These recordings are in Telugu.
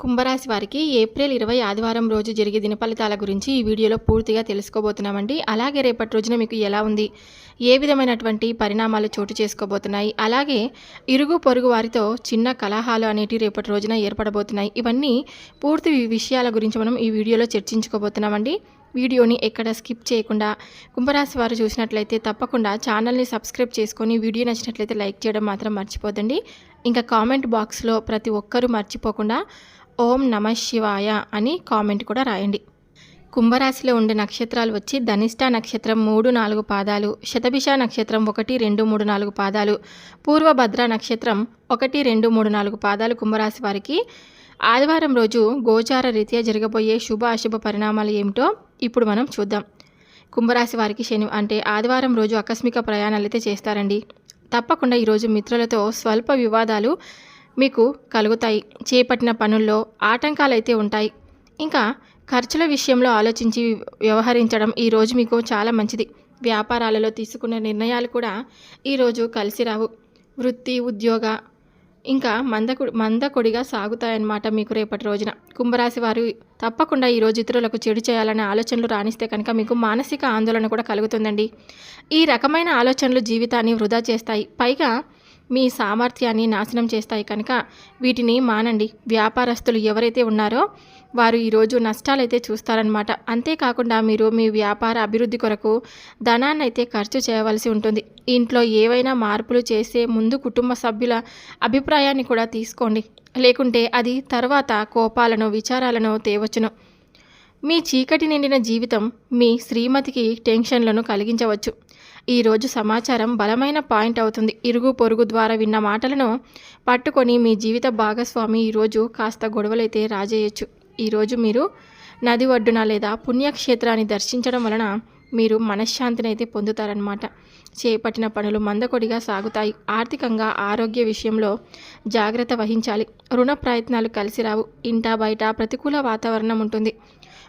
కుంభరాశి వారికి ఏప్రిల్ ఇరవై ఆదివారం రోజు జరిగే దిన ఫలితాల గురించి ఈ వీడియోలో పూర్తిగా తెలుసుకోబోతున్నామండి. అలాగే రేపటి రోజున మీకు ఎలా ఉంది? ఏ విధమైనటువంటి పరిణామాలు చోటు చేసుకోబోతున్నాయి? అలాగే ఇరుగు పొరుగు వారితో చిన్న కలహాలు అనేటివి రేపటి రోజున ఏర్పడబోతున్నాయి. ఇవన్నీ పూర్తి విషయాల గురించి మనం ఈ వీడియోలో చర్చించుకోబోతున్నామండి. వీడియోని ఎక్కడ స్కిప్ చేయకుండా కుంభరాశి వారు చూసినట్లయితే తప్పకుండా ఛానల్ని సబ్స్క్రైబ్ చేసుకొని వీడియో నచ్చినట్లయితే లైక్ చేయడం మాత్రం మర్చిపోదండి ఇంకా కామెంట్ బాక్స్లో ప్రతి ఒక్కరూ మర్చిపోకుండా ఓం నమ శివాయ అని కామెంట్ కూడా రాయండి. కుంభరాశిలో ఉండే నక్షత్రాలు వచ్చి ధనిష్ట నక్షత్రం మూడు నాలుగు పాదాలు శతభిష నక్షత్రం ఒకటి రెండు మూడు నాలుగు పాదాలు పూర్వభద్ర నక్షత్రం ఒకటి రెండు మూడు నాలుగు పాదాలు కుంభరాశి వారికి ఆదివారం రోజు గోచార రీత్యా జరగబోయే శుభ అశుభ పరిణామాలు ఏమిటో ఇప్పుడు మనం చూద్దాం. కుంభరాశి వారికి శని అంటే ఆదివారం రోజు ఆకస్మిక ప్రయాణాలు అయితే చేస్తారండి. తప్పకుండా ఈరోజు మిత్రులతో స్వల్ప వివాదాలు మీకు కలుగుతాయి. చేపట్టిన పనుల్లో ఆటంకాలు అయితే ఉంటాయి. ఇంకా ఖర్చుల విషయంలో ఆలోచించి వ్యవహరించడం ఈరోజు మీకు చాలా మంచిది. వ్యాపారాలలో తీసుకున్న నిర్ణయాలు కూడా ఈరోజు కలిసి రావు. వృత్తి ఉద్యోగ ఇంకా మందకు మందకొడిగా సాగుతాయన్నమాట మీకు రేపటి రోజున. కుంభరాశి వారు తప్పకుండా ఈరోజు ఇతరులకు చెడు చేయాలనే ఆలోచనలు రాణిస్తే కనుక మీకు మానసిక ఆందోళన కూడా కలుగుతుందండి. ఈ రకమైన ఆలోచనలు జీవితాన్ని వృధా చేస్తాయి. పైగా మీ సామర్థ్యాన్ని నాశనం చేస్తాయి కనుక వీటిని మానండి. వ్యాపారస్తులు ఎవరైతే ఉన్నారో వారు ఈరోజు నష్టాలైతే చూస్తారనమాట అంతేకాకుండా మీరు మీ వ్యాపార అభివృద్ధి కొరకు ధనాన్ని అయితే ఖర్చు చేయవలసి ఉంటుంది. ఇంట్లో ఏవైనా మార్పులు చేసే ముందు కుటుంబ సభ్యుల అభిప్రాయాన్ని కూడా తీసుకోండి. లేకుంటే అది తర్వాత కోపాలను విచారాలను తేవచ్చును. మీ చీకటి నిండిన జీవితం మీ శ్రీమతికి టెన్షన్లను కలిగించవచ్చు. ఈరోజు సమాచారం బలమైన పాయింట్ అవుతుంది. ఇరుగు పొరుగు ద్వారా విన్న మాటలను పట్టుకొని మీ జీవిత భాగస్వామి ఈరోజు కాస్త గొడవలైతే రాజేయచ్చు. ఈరోజు మీరు నది ఒడ్డున లేదా పుణ్యక్షేత్రాన్ని దర్శించడం వలన మీరు మనశ్శాంతిని అయితే పొందుతారనమాట చేపట్టిన పనులు మందకొడిగా సాగుతాయి. ఆర్థికంగా ఆరోగ్య విషయంలో జాగ్రత్త వహించాలి. రుణ ప్రయత్నాలు కలిసి రావు. ఇంటా బయట ప్రతికూల వాతావరణం ఉంటుంది.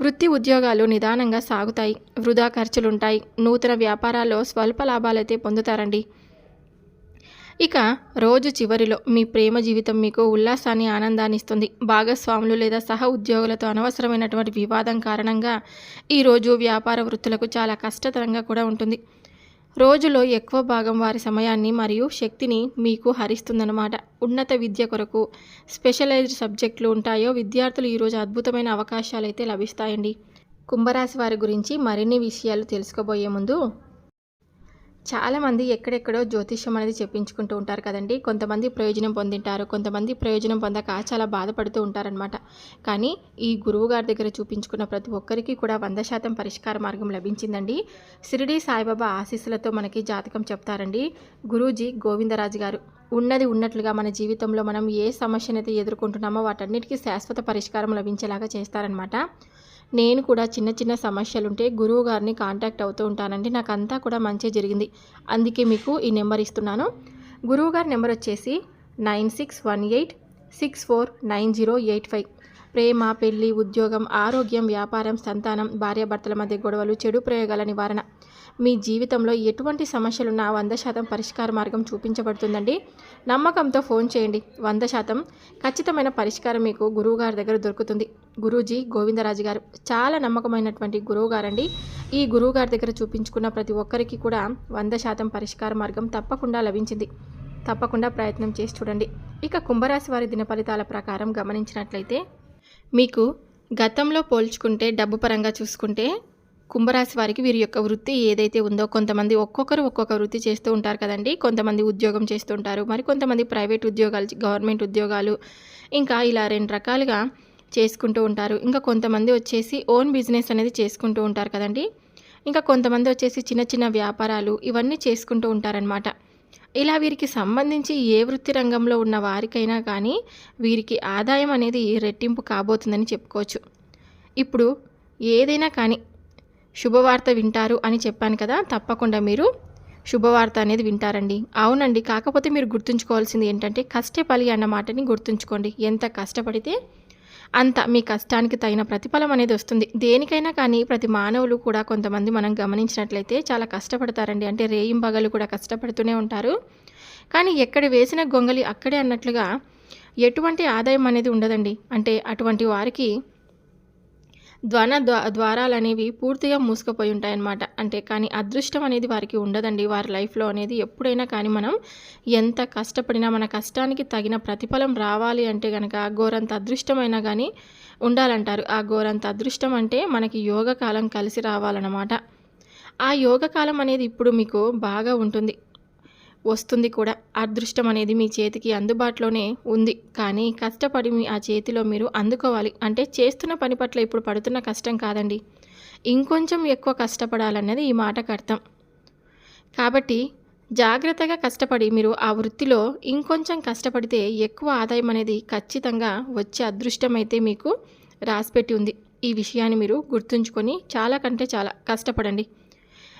వృత్తి ఉద్యోగాలు నిదానంగా సాగుతాయి. వృధా ఖర్చులుంటాయి. నూతన వ్యాపారాల్లో స్వల్ప లాభాలైతే పొందుతారండి. ఇక రోజు చివరిలో మీ ప్రేమ జీవితం మీకు ఉల్లాసాన్ని ఆనందాన్ని ఇస్తుంది భాగస్వాములు లేదా సహ ఉద్యోగులతో అనవసరమైనటువంటి వివాదం కారణంగా ఈరోజు వ్యాపార వృత్తులకు చాలా కష్టతరంగా కూడా ఉంటుంది. రోజులో ఎక్కువ భాగం వారి సమయాన్ని మరియు శక్తిని మీకు హరిస్తుందన్నమాట. ఉన్నత విద్య కొరకు స్పెషలైజ్డ్ సబ్జెక్టులు ఉంటాయో విద్యార్థులు ఈరోజు అద్భుతమైన అవకాశాలు అయితే లభిస్తాయండి. కుంభరాశి వారి గురించి మరిన్ని విషయాలు తెలుసుకోబోయే ముందు చాలామంది ఎక్కడెక్కడో జ్యోతిష్యం అనేది చెప్పించుకుంటూ ఉంటారు కదండి. కొంతమంది ప్రయోజనం పొందింటారు కొంతమంది ప్రయోజనం పొందక చాలా బాధపడుతూ ఉంటారనమాట కానీ ఈ గురువు గారి దగ్గర చూపించుకున్న ప్రతి ఒక్కరికి కూడా వంద శాతం పరిష్కార మార్గం లభించిందండి. షిరిడి సాయిబాబా ఆశీస్సులతో మనకి జాతకం చెప్తారండి. గురూజీ గోవిందరాజు గారు ఉన్నది ఉన్నట్లుగా మన జీవితంలో మనం ఏ సమస్యనైతే ఎదుర్కొంటున్నామో వాటన్నిటికీ శాశ్వత పరిష్కారం లభించేలాగా చేస్తారనమాట నేను కూడా చిన్న చిన్న సమస్యలుంటే గురువు గారిని కాంటాక్ట్ అవుతూ ఉంటానండి. నాకు అంతా కూడా మంచి జరిగింది. అందుకే మీకు ఈ నెంబర్ ఇస్తున్నాను. గురువు గారి నెంబర్ వచ్చేసి nine six one eight six four nine zero eight five. ప్రేమ పెళ్ళి ఉద్యోగం ఆరోగ్యం వ్యాపారం సంతానం భార్యాభర్తల మధ్య గొడవలు చెడు ప్రయోగాల నివారణ. మీ జీవితంలో ఎటువంటి సమస్యలున్నా వంద శాతం పరిష్కార మార్గం చూపించబడుతుందండి. నమ్మకంతో ఫోన్ చేయండి. వంద శాతం ఖచ్చితమైన పరిష్కారం మీకు గురువు గారి దగ్గర దొరుకుతుంది. గురూజీ గోవిందరాజు గారు చాలా నమ్మకమైనటువంటి గురువు గారండి ఈ గురువు గారి దగ్గర చూపించుకున్న ప్రతి ఒక్కరికి కూడా వంద శాతం పరిష్కార మార్గం తప్పకుండా లభించింది. తప్పకుండా ప్రయత్నం చేసి చూడండి. ఇక కుంభరాశి వారి దిన ఫలితాల ప్రకారం గమనించినట్లయితే మీకు గతంలో పోల్చుకుంటే డబ్బు పరంగా చూసుకుంటే కుంభరాశి వారికి వీరి యొక్క వృత్తి ఏదైతే ఉందో కొంతమంది ఒక్కొక్కరు ఒక్కొక్క వృత్తి చేస్తూ ఉంటారు కదండి. కొంతమంది ఉద్యోగం చేస్తూ ఉంటారు. మరి కొంతమంది ప్రైవేట్ ఉద్యోగాలు గవర్నమెంట్ ఉద్యోగాలు ఇంకా ఇలా రెండు రకాలుగా చేసుకుంటూ ఉంటారు. ఇంకా కొంతమంది వచ్చేసి ఓన్ బిజినెస్ అనేది చేసుకుంటూ ఉంటారు కదండి. ఇంకా కొంతమంది వచ్చేసి చిన్న చిన్న వ్యాపారాలు ఇవన్నీ చేసుకుంటూ ఉంటారనమాట ఇలా వీరికి సంబంధించి ఏ వృత్తి రంగంలో ఉన్న వారికైనా కానీ వీరికి ఆదాయం అనేది రెట్టింపు కాబోతుందని చెప్పుకోవచ్చు. ఇప్పుడు ఏదైనా కానీ శుభవార్త వింటారు అని చెప్పాను కదా తప్పకుండా మీరు శుభవార్త అనేది వింటారండి. అవునండి కాకపోతే మీరు గుర్తుంచుకోవాల్సింది ఏంటంటే కష్టపలి అన్న మాటని గుర్తుంచుకోండి. ఎంత కష్టపడితే అంత మీ కష్టానికి తగిన ప్రతిఫలం అనేది వస్తుంది. దేనికైనా కానీ ప్రతి మానవులు కూడా కొంతమంది మనం గమనించినట్లయితే చాలా కష్టపడతారండి. అంటే రేయింబగలు కూడా కష్టపడుతూనే ఉంటారు. కానీ ఎక్కడ వేసిన గొంగలి అక్కడే అన్నట్లుగా ఎటువంటి ఆదాయం అనేది ఉండదండి. అంటే అటువంటి వారికి ధ్వన ద్వారాలు అనేవి పూర్తిగా మూసుకుపోయి ఉంటాయన్నమాట అంటే కానీ అదృష్టం అనేది వారికి ఉండదండి. వారి లైఫ్లో అనేది ఎప్పుడైనా కానీ మనం ఎంత కష్టపడినా మన కష్టానికి తగిన ప్రతిఫలం రావాలి అంటే కనుక ఘోరంత అదృష్టమైనా కానీ ఉండాలంటారు. ఆ ఘోరంత అదృష్టం అంటే మనకి యోగ కాలం కలిసి రావాలన్నమాట. ఆ యోగ కాలం అనేది ఇప్పుడు మీకు బాగా ఉంటుంది. వస్తుంది కూడా. అదృష్టం అనేది మీ చేతికి అందుబాటులోనే ఉంది. కానీ కష్టపడి మీ ఆ చేతిలో మీరు అందుకోవాలి. అంటే చేస్తున్న పని పట్ల ఇప్పుడు పడుతున్న కష్టం కాదండి. ఇంకొంచెం ఎక్కువ కష్టపడాలన్నది ఈ మాటకు అర్థం. కాబట్టి జాగ్రత్తగా కష్టపడి మీరు ఆ వృత్తిలో ఇంకొంచెం కష్టపడితే ఎక్కువ ఆదాయం అనేది ఖచ్చితంగా వచ్చే అదృష్టం అయితే మీకు రాసిపెట్టి ఉంది. ఈ విషయాన్ని మీరు గుర్తుంచుకొని చాలా కంటే చాలా కష్టపడండి.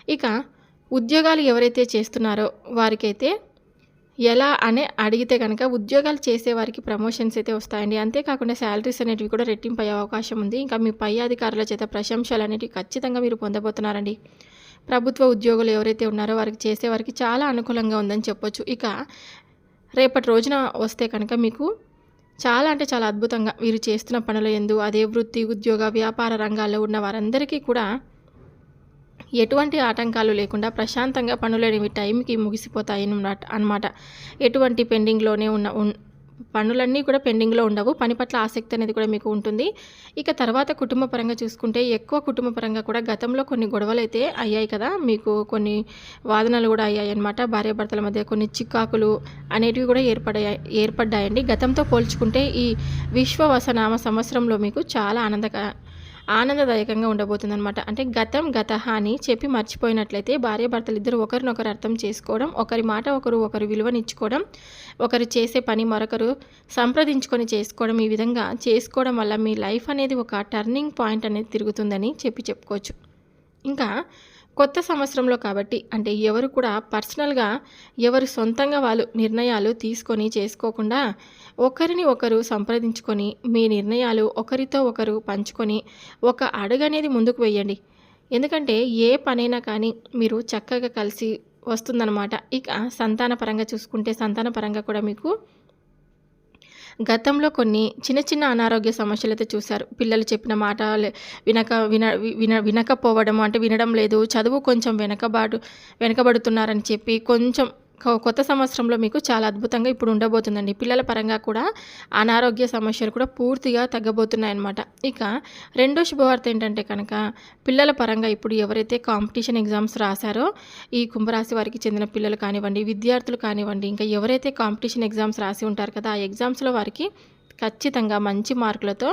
ఇక ఉద్యోగాలు ఎవరైతే చేస్తున్నారో వారికైతే ఎలా అనే అడిగితే కనుక ఉద్యోగాలు చేసే వారికి ప్రమోషన్స్ అయితే వస్తాయండి. అంతేకాకుండా శాలరీస్ అనేటివి కూడా రెట్టింపు అయ్యే అవకాశం ఉంది. ఇంకా మీ పై అధికారుల చేత ప్రశంసలు అనేటివి ఖచ్చితంగా మీరు పొందబోతున్నారండి. ప్రభుత్వ ఉద్యోగులు ఎవరైతే ఉన్నారో వారికి చేసే వారికి చాలా అనుకూలంగా ఉందని చెప్పొచ్చు. ఇక రేపటి రోజున వస్తే కనుక మీకు చాలా అంటే చాలా అద్భుతంగా వీరు చేస్తున్న పనుల ఎందు అదే వృత్తి ఉద్యోగ వ్యాపార రంగాల్లో ఉన్న వారందరికీ కూడా ఎటువంటి ఆటంకాలు లేకుండా ప్రశాంతంగా పనులనేవి టైంకి ముగిసిపోతాయి అన్నమాట. ఎటువంటి పెండింగ్లోనే ఉన్న పనులన్నీ కూడా పెండింగ్లో ఉండవు. పని పట్ల ఆసక్తి అనేది కూడా మీకు ఉంటుంది. ఇక తర్వాత కుటుంబ పరంగా చూసుకుంటే ఎక్కువ కుటుంబ పరంగా కూడా గతంలో కొన్ని గొడవలు అయితే అయ్యాయి కదా. మీకు కొన్ని వాదనలు కూడా అయ్యాయి అనమాట భార్యాభర్తల మధ్య కొన్ని చిక్కాకులు అనేటివి కూడా ఏర్పడాయి ఏర్పడ్డాయండి. గతంతో పోల్చుకుంటే ఈ విశ్వవసనామ సంవత్సరంలో మీకు చాలా ఆనందక ఆనందదాయకంగా ఉండబోతుందన్నమాట. అంటే గతం గత అని చెప్పి మర్చిపోయినట్లయితే భార్యాభర్తలు ఇద్దరు ఒకరినొకరు అర్థం చేసుకోవడం ఒకరి మాట ఒకరు ఒకరు విలువనిచ్చుకోవడం ఒకరు చేసే పని మరొకరు సంప్రదించుకొని చేసుకోవడం ఈ విధంగా చేసుకోవడం వల్ల మీ లైఫ్ అనేది ఒక టర్నింగ్ పాయింట్ అనేది తిరుగుతుందని చెప్పి చెప్పుకోవచ్చు. ఇంకా కొత్త సంవత్సరంలో కాబట్టి అంటే ఎవరు కూడా పర్సనల్గా ఎవరు సొంతంగా వాళ్ళు నిర్ణయాలు తీసుకొని చేసుకోకుండా ఒకరిని ఒకరు సంప్రదించుకొని మీ నిర్ణయాలు ఒకరితో ఒకరు పంచుకొని ఒక అడుగు అనేది ముందుకు వెయ్యండి ఎందుకంటే ఏ పనైనా కానీ మీరు చక్కగా కలిసి వస్తుందన్నమాట. ఇక సంతాన పరంగా చూసుకుంటే సంతాన పరంగా కూడా మీకు గతంలో కొన్ని చిన్న చిన్న అనారోగ్య సమస్యలు అయితే చూశారు. పిల్లలు చెప్పిన మాట వినక విన విన వినకపోవడం అంటే వినడం లేదు. చదువు కొంచెం వెనకబాటు వెనకబడుతున్నారని చెప్పి కొంచెం కొత్త సంవత్సరంలో మీకు చాలా అద్భుతంగా ఇప్పుడు ఉండబోతుందండి. పిల్లల పరంగా కూడా అనారోగ్య సమస్యలు కూడా పూర్తిగా తగ్గబోతున్నాయి అనమాట ఇక రెండో శుభవార్త ఏంటంటే కనుక పిల్లల పరంగా ఇప్పుడు ఎవరైతే కాంపిటీషన్ ఎగ్జామ్స్ రాశారో ఈ కుంభరాశి వారికి చెందిన పిల్లలు కానివ్వండి విద్యార్థులు కానివ్వండి ఇంకా ఎవరైతే కాంపిటీషన్ ఎగ్జామ్స్ రాసి ఉంటారు కదా ఆ ఎగ్జామ్స్లో వారికి ఖచ్చితంగా మంచి మార్కులతో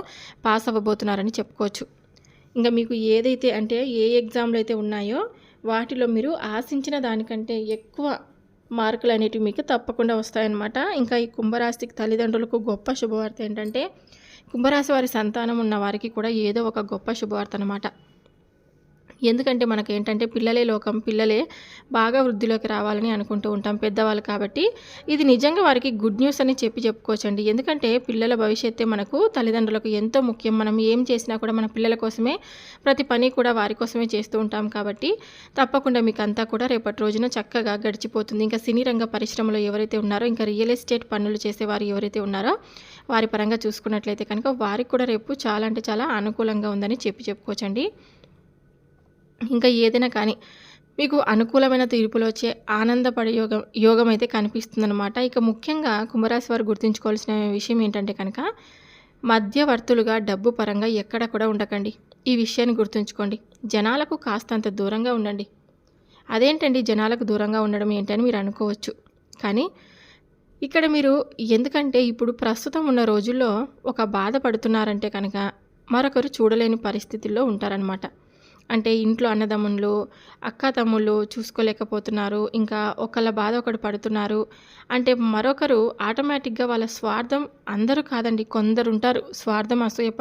పాస్ అవ్వబోతున్నారని చెప్పుకోవచ్చు. ఇంకా మీకు ఏదైతే అంటే ఏ ఎగ్జామ్లు అయితే ఉన్నాయో వాటిలో మీరు ఆశించిన దానికంటే ఎక్కువ మార్కులు అనేటివి మీకు తప్పకుండా వస్తాయన్నమాట. ఇంకా ఈ కుంభరాశికి తల్లిదండ్రులకు గొప్ప శుభవార్త ఏంటంటే కుంభరాశి వారి సంతానం ఉన్న వారికి కూడా ఏదో ఒక గొప్ప శుభవార్త అనమాట ఎందుకంటే మనకి ఏంటంటే పిల్లలే లోకం పిల్లలే బాగా వృద్ధిలోకి రావాలని అనుకుంటూ ఉంటాం పెద్దవాళ్ళు కాబట్టి. ఇది నిజంగా వారికి గుడ్ న్యూస్ అని చెప్పి చెప్పుకోవచ్చండి. ఎందుకంటే పిల్లల భవిష్యత్తే మనకు తల్లిదండ్రులకు ఎంతో ముఖ్యం. మనం ఏం చేసినా కూడా మన పిల్లల కోసమే ప్రతి పని కూడా వారి కోసమే చేస్తూ ఉంటాం కాబట్టి తప్పకుండా మీకు అంతా కూడా రేపటి రోజున చక్కగా గడిచిపోతుంది. ఇంకా సినీ రంగ పరిశ్రమలో ఎవరైతే ఉన్నారో ఇంకా రియల్ ఎస్టేట్ పనులు చేసేవారు ఎవరైతే ఉన్నారో వారి పరంగా చూసుకున్నట్లయితే కనుక వారికి కూడా రేపు చాలా అంటే చాలా అనుకూలంగా ఉందని చెప్పి చెప్పుకోవచ్చండి. ఇంకా ఏదైనా కానీ మీకు అనుకూలమైన తీర్పులు వచ్చే ఆనందపడే యోగం యోగం అయితే కనిపిస్తుందన్నమాట. ఇక ముఖ్యంగా కుంభరాశి వారు గుర్తుంచుకోవాల్సిన విషయం ఏంటంటే కనుక మధ్యవర్తులుగా డబ్బు పరంగా ఎక్కడ కూడా ఉండకండి. ఈ విషయాన్ని గుర్తుంచుకోండి. జనాలకు కాస్తంత దూరంగా ఉండండి. అదేంటండి జనాలకు దూరంగా ఉండడం ఏంటని మీరు అనుకోవచ్చు. కానీ ఇక్కడ మీరు ఎందుకంటే ఇప్పుడు ప్రస్తుతం ఉన్న రోజుల్లో ఒక బాధపడుతున్నారంటే కనుక మరొకరు చూడలేని పరిస్థితుల్లో ఉంటారనమాట అంటే ఇంట్లో అన్నదమ్ముళ్ళు అక్క తమ్ముళ్ళు చూసుకోలేకపోతున్నారు ఇంకా ఒకళ్ళ బాధ ఒకటి పడుతున్నారు. అంటే మరొకరు ఆటోమేటిక్గా వాళ్ళ స్వార్థం అందరూ కాదండి కొందరు ఉంటారు స్వార్థం అసూయ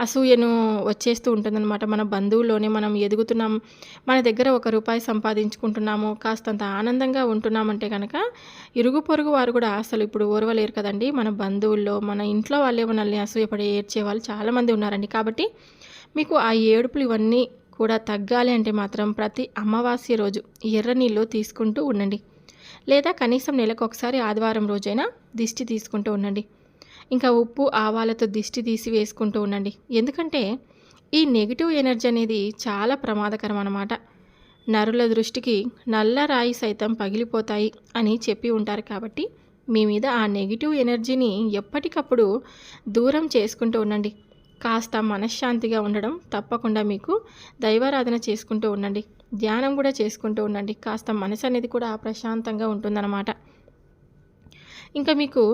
అసూయను వచ్చేస్తూ ఉంటుందన్నమాట. మన బంధువుల్లోనే మనం ఎదుగుతున్నాం మన దగ్గర ఒక రూపాయి సంపాదించుకుంటున్నాము కాస్తంత ఆనందంగా ఉంటున్నామంటే కనుక ఇరుగు పొరుగు వారు కూడా అసలు ఇప్పుడు ఓర్వలేరు కదండి. మన బంధువుల్లో మన ఇంట్లో వాళ్ళే మనల్ని అసూయపడి ఏడ్చే వాళ్ళు చాలామంది ఉన్నారండి. కాబట్టి మీకు ఆ ఏడుపులు ఇవన్నీ కూడా తగ్గాలి అంటే మాత్రం ప్రతి అమావాస్య రోజు ఎర్ర నీళ్ళు తీసుకుంటూ ఉండండి. లేదా కనీసం నెలకు ఒకసారి ఆదివారం రోజైనా దిష్టి తీసుకుంటూ ఉండండి. ఇంకా ఉప్పు ఆవాలతో దిష్టి తీసి వేసుకుంటూ ఉండండి. ఎందుకంటే ఈ నెగిటివ్ ఎనర్జీ అనేది చాలా ప్రమాదకరం అన్నమాట. నరుల దృష్టికి నల్ల రాయి సైతం పగిలిపోతాయి అని చెప్పి ఉంటారు కాబట్టి మీ మీద ఆ నెగిటివ్ ఎనర్జీని ఎప్పటికప్పుడు దూరం చేసుకుంటూ ఉండండి. కాస్త మనశ్శాంతిగా ఉండడం తప్పకుండా మీకు దైవారాధన చేసుకుంటూ ఉండండి. ధ్యానం కూడా చేసుకుంటూ ఉండండి. కాస్త మనసు అనేది కూడా ప్రశాంతంగా ఉంటుందన్నమాట. ఇంకా మీకు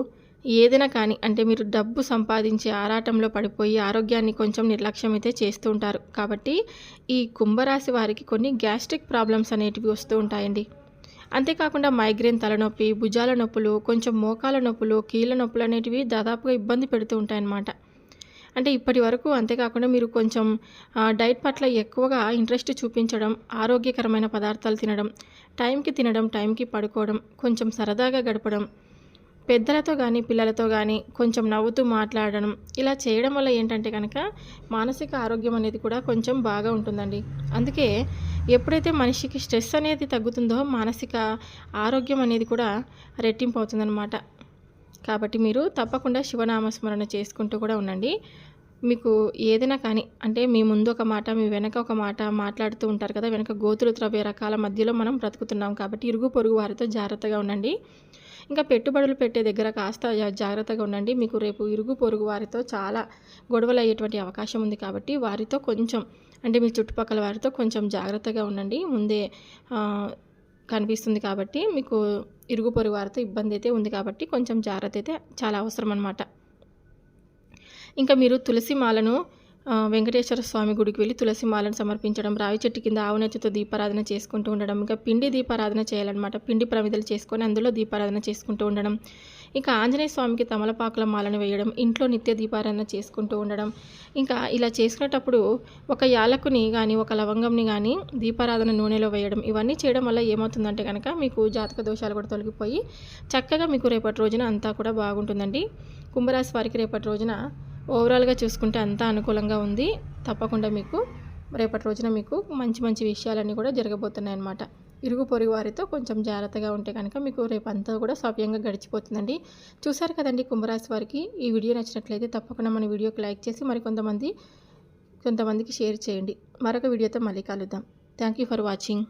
ఏదైనా కానీ అంటే మీరు డబ్బు సంపాదించే ఆరాటంలో పడిపోయి ఆరోగ్యాన్ని కొంచెం నిర్లక్ష్యం అయితే చేస్తూ ఉంటారు. కాబట్టి ఈ కుంభరాశి వారికి కొన్ని గ్యాస్ట్రిక్ ప్రాబ్లమ్స్ అనేటివి వస్తూ ఉంటాయండి. అంతేకాకుండా మైగ్రేన్ తలనొప్పి భుజాల నొప్పులు కొంచెం మోకాల నొప్పులు కీళ్ళ నొప్పులు అనేటివి దాదాపుగా ఇబ్బంది పెడుతూ ఉంటాయన్నమాట. అంటే ఇప్పటి వరకు అంతేకాకుండా మీరు కొంచెం డైట్ పట్ల ఎక్కువగా ఇంట్రెస్ట్ చూపించడం ఆరోగ్యకరమైన పదార్థాలు తినడం టైంకి తినడం టైంకి పడుకోవడం కొంచెం సరదాగా గడపడం పెద్దలతో కానీ పిల్లలతో కానీ కొంచెం నవ్వుతూ మాట్లాడడం ఇలా చేయడం వల్ల ఏంటంటే కనుక మానసిక ఆరోగ్యం అనేది కూడా కొంచెం బాగా ఉంటుందండి. అందుకే ఎప్పుడైతే మనిషికి స్ట్రెస్ అనేది తగ్గుతుందో మానసిక ఆరోగ్యం అనేది కూడా రెట్టింపు అవుతుందన్నమాట. కాబట్టి మీరు తప్పకుండా శివనామస్మరణ చేసుకుంటూ కూడా ఉండండి. మీకు ఏదైనా కానీ అంటే మీ ముందు ఒక మాట మీ వెనక ఒక మాట మాట్లాడుతూ ఉంటారు కదా వెనక గోతులు త్రవ్వే రకాల మధ్యలో మనం బ్రతుకుతున్నాం కాబట్టి ఇరుగు పొరుగు వారితో జాగ్రత్తగా ఉండండి. ఇంకా పెట్టుబడులు పెట్టే దగ్గర కాస్త జాగ్రత్తగా ఉండండి. మీకు రేపు ఇరుగు పొరుగు వారితో చాలా గొడవలు అయ్యేటువంటి అవకాశం ఉంది కాబట్టి వారితో కొంచెం అంటే మీ చుట్టుపక్కల వారితో కొంచెం జాగ్రత్తగా ఉండండి. ముందే కనిపిస్తుంది కాబట్టి మీకు ఇరుగు పొరుగు వారితో ఇబ్బంది అయితే ఉంది కాబట్టి కొంచెం జాగ్రత్త అయితే చాలా అవసరం అనమాట ఇంకా మీరు తులసి మాలను వెంకటేశ్వర స్వామి గుడికి వెళ్ళి తులసి మాలను సమర్పించడం రావి చెట్టు కింద ఆవునెత్తుతో దీపారాధన చేసుకుంటూ ఉండడం ఇంకా పిండి దీపారాధన చేయాలన్నమాట. పిండి ప్రమిదలు చేసుకొని అందులో దీపారాధన చేసుకుంటూ ఉండడం. ఇంకా ఆంజనేయ స్వామికి తమలపాకుల మాలను వేయడం ఇంట్లో నిత్య దీపారాధన చేసుకుంటూ ఉండడం. ఇంకా ఇలా చేసుకునేటప్పుడు ఒక యాలకుని కానీ ఒక లవంగంని కానీ దీపారాధన నూనెలో వేయడం. ఇవన్నీ చేయడం వల్ల ఏమవుతుందంటే కనుక మీకు జాతక దోషాలు కూడా తొలగిపోయి చక్కగా మీకు రేపటి రోజున అంతా కూడా బాగుంటుందండి. కుంభరాశి వారికి రేపటి రోజున ఓవరాల్గా చూసుకుంటే అంతా అనుకూలంగా ఉంది. తప్పకుండా మీకు రేపటి రోజున మీకు మంచి మంచి విషయాలన్నీ కూడా జరగబోతున్నాయి అన్నమాట ఇరుగు పొరుగు వారితో కొంచెం జాగ్రత్తగా ఉంటే కనుక మీకు రేపంతా కూడా సవ్యంగా గడిచిపోతుందండి. చూసారు కదండి కుంభరాశి వారికి? ఈ వీడియో నచ్చినట్లయితే తప్పకుండా మన వీడియోకి లైక్ చేసి మరి కొంతమంది కొంతమందికి షేర్ చేయండి. మరొక వీడియోతో మళ్ళీ కలుద్దాం. Thank you for watching.